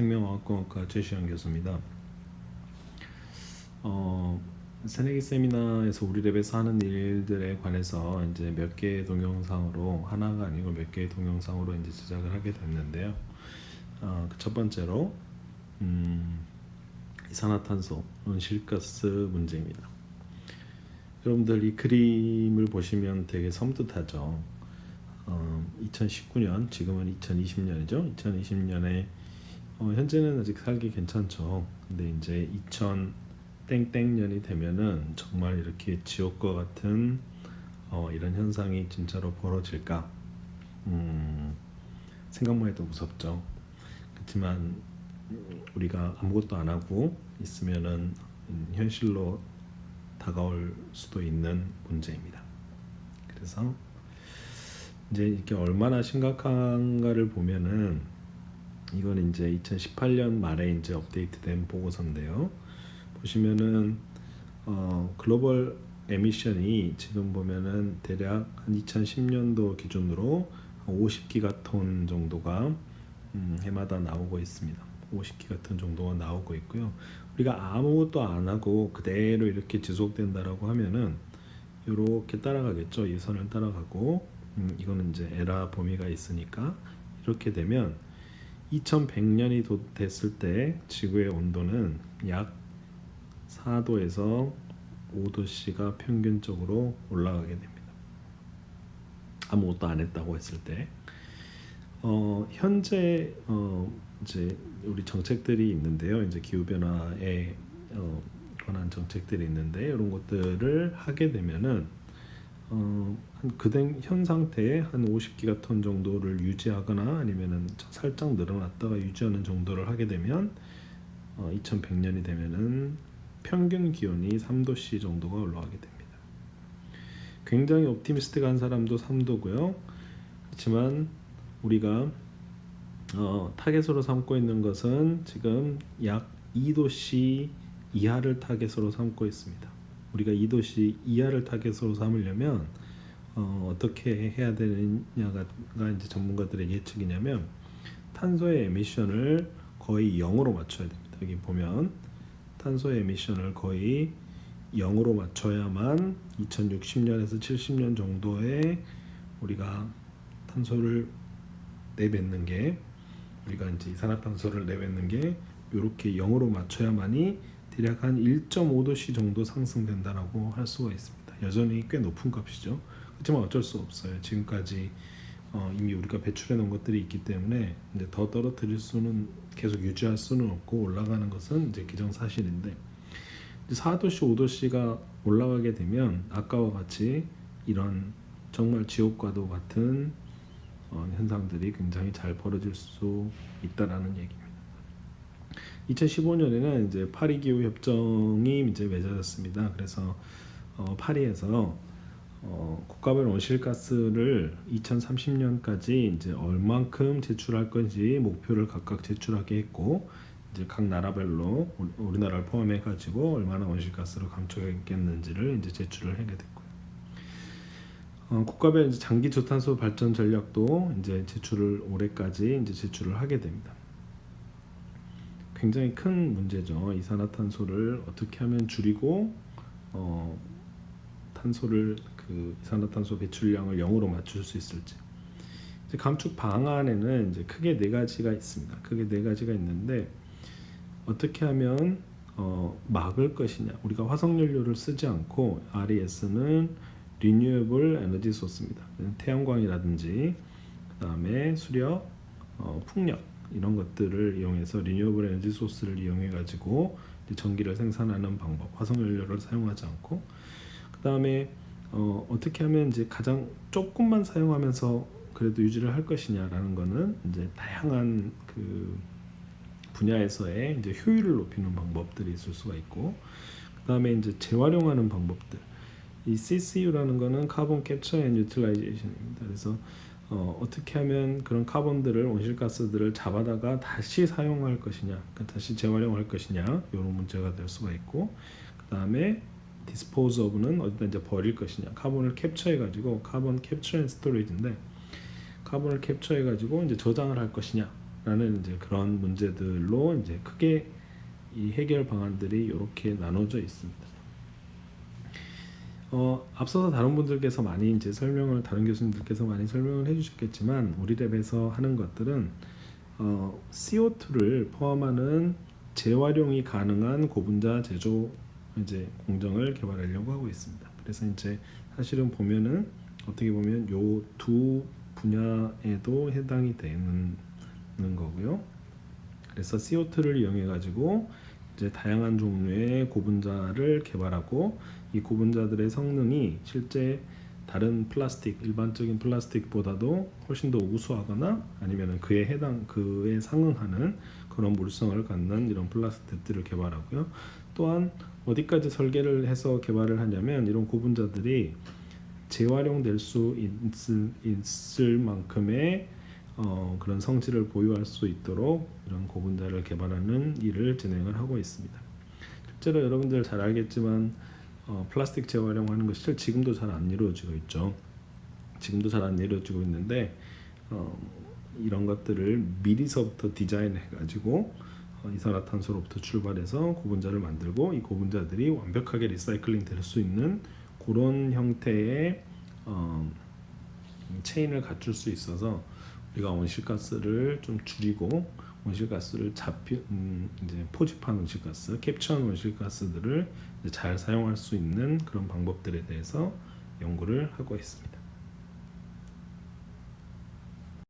생명화학공학과 최시영 교수입니다. 어, 새내기 세미나에서 우리 랩에서 하는 일들에 관해서 이제 몇 개의 동영상으로 하나가 아니고 몇 개의 동영상으로 이제 제작을 하게 됐는데요. 어, 그첫 번째로 음, 이산화탄소 온실가스 문제입니다. 여러분들 이 그림을 보시면 되게 섬뜩하죠. 어, 2019년 지금은 2020년이죠. 2020년에 어, 현재는 아직 살기 괜찮죠. 근데 이제 2000 땡땡년이 되면은 정말 이렇게 지옥과 같은 어, 이런 현상이 진짜로 벌어질까? 음, 생각만 해도 무섭죠. 그렇지만 음, 우리가 아무것도 안 하고 있으면은 음, 현실로 다가올 수도 있는 문제입니다. 그래서 이제 이게 얼마나 심각한가를 보면은 이건 이제 2018년 말에 이제 업데이트된 보고서인데요. 보시면은 어, 글로벌 에미션이 지금 보면은 대략 한 2010년도 기준으로 50기가톤 정도가 음, 해마다 나오고 있습니다. 50기가톤 정도가 나오고 있고요. 우리가 아무것도 안 하고 그대로 이렇게 지속된다라고 하면은 이렇게 따라가겠죠. 이 선을 따라가고 음, 이거는 이제 에라 범위가 있으니까 이렇게 되면 2100년이 됐을 때 지구의 온도는 약 4도에서 5도씨가 평균적으로 올라가게 됩니다. 아무것도 안 했다고 했을 때, 어, 현재 어, 이제 우리 정책들이 있는데요. 이제 기후 변화에 어, 관한 정책들이 있는데 이런 것들을 하게 되면은 어, 한 그대 현 상태에 한 50기가톤 정도를 유지하거나 아니면은 살짝 늘어났다가 유지하는 정도를 하게 되면 어, 2100년이 되면은 평균 기온이 3도씨 정도가 올라가게 됩니다. 굉장히 옵티미스트한 사람도 3도고요. 그렇지만 우리가 어, 타겟으로 삼고 있는 것은 지금 약 2도씨 이하를 타겟으로 삼고 있습니다. 우리가 2도씨 이하를 타겟으로 삼으려면 어, 떻게 해야 되느냐가 이제 전문가들의 예측이냐면 탄소의 에미션을 거의 0으로 맞춰야 됩니다. 여기 보면 탄소의 에미션을 거의 0으로 맞춰야만 2060년에서 70년 정도에 우리가 탄소를 내뱉는 게 우리가 이제 이산화탄소를 내뱉는 게 이렇게 0으로 맞춰야만이 대략 한 1.5도씨 정도 상승된다라고 할 수가 있습니다. 여전히 꽤 높은 값이죠. 그렇지만 어쩔 수 없어요. 지금까지 어, 이미 우리가 배출해 놓은 것들이 있기 때문에 이제 더 떨어뜨릴 수는 계속 유지할 수는 없고 올라가는 것은 이제 기정사실인데 4도씨, 5도씨가 올라가게 되면 아까와 같이 이런 정말 지옥과도 같은 어, 현상들이 굉장히 잘 벌어질 수 있다라는 얘기입니다. 2015년에는 이제 파리 기후 협정이 이제 맺어졌습니다. 그래서 어, 파리에서 어, 국가별 온실가스를 2030년까지 이제 얼만큼 제출할 건지 목표를 각각 제출하게 했고 이제 각 나라별로 우리나라를 포함해 가지고 얼마나 온실가스를 감축했겠는지를 이제 제출을 하게 됐고요. 어, 국가별 장기 저탄소 발전 전략도 이제 제출을 올해까지 이제 제출을 하게 됩니다. 굉장히 큰 문제죠. 이산화탄소를 어떻게 하면 줄이고 어, 탄소를 그 이산화탄소 배출량을 0으로 맞출 수 있을지. 이제 감축 방안에는 이제 크게 네 가지가 있습니다. 크게 네 가지가 있는데 어떻게 하면 어, 막을 것이냐. 우리가 화석 연료를 쓰지 않고 RES는 리뉴얼블 에너지 소스입니다. 태양광이라든지 그다음에 수력, 어, 풍력 이런 것들을 이용해서 리뉴얼블 에너지 소스를 이용해 가지고 전기를 생산하는 방법, 화석 연료를 사용하지 않고 그 다음에 어, 어떻게 하면 이제 가장 조금만 사용하면서 그래도 유지를 할 것이냐라는 거는 이제 다양한 그 분야에서의 이제 효율을 높이는 방법들이 있을 수가 있고 그 다음에 이제 재활용하는 방법들 이 CCU라는 거는 카본 캡처 앤 유틸라이제이션입니다. 그래서 어, 어떻게 하면 그런 카본들을 온실가스들을 잡아다가 다시 사용할 것이냐, 그러니까 다시 재활용할 것이냐 이런 문제가 될 수가 있고 그 다음에 디스포즈 오브는 어디다 이제 버릴 것이냐 카본을 캡처해 가지고 카본 캡처 앤 스토리지인데 카본을 캡처해 가지고 이제 저장을 할 것이냐 라는 이제 그런 문제들로 이제 크게 이 해결 방안들이 이렇게 나눠져 있습니다. 어, 앞서서 다른 분들께서 많이 이제 설명을 다른 교수님들께서 많이 설명을 해주셨겠지만 우리 랩에서 하는 것들은 어, CO2를 포함하는 재활용이 가능한 고분자 제조 이제 공정을 개발하려고 하고 있습니다. 그래서 이제 사실은 보면은 어떻게 보면 요 두 분야에도 해당이 되는 거고요. 그래서 CO2를 이용해 가지고 이제 다양한 종류의 고분자를 개발하고 이 고분자들의 성능이 실제 다른 플라스틱 일반적인 플라스틱보다도 훨씬 더 우수하거나 아니면 그에 해당 그에 상응하는 그런 물성을 갖는 이런 플라스틱들을 개발하고요. 또한 어디까지 설계를 해서 개발을 하냐면 이런 고분자들이 재활용될 수 있을, 있을 만큼의 어, 그런 성질을 보유할 수 있도록 이런 고분자를 개발하는 일을 진행을 하고 있습니다. 실제로 여러분들 잘 알겠지만 어, 플라스틱 재활용하는 것이 실 지금도 잘 안 이루어지고 있죠. 지금도 잘 안 이루어지고 있는데 어, 이런 것들을 미리서부터 디자인해 가지고 어, 이산화탄소로부터 출발해서 고분자를 만들고 이 고분자들이 완벽하게 리사이클링 될 수 있는 그런 형태의 어, 체인을 갖출 수 있어서 우리가 온실가스를 좀 줄이고 온실가스를 잡히 음, 이제 포집한 온실가스, 캡처한 온실가스들을 잘 사용할 수 있는 그런 방법들에 대해서 연구를 하고 있습니다.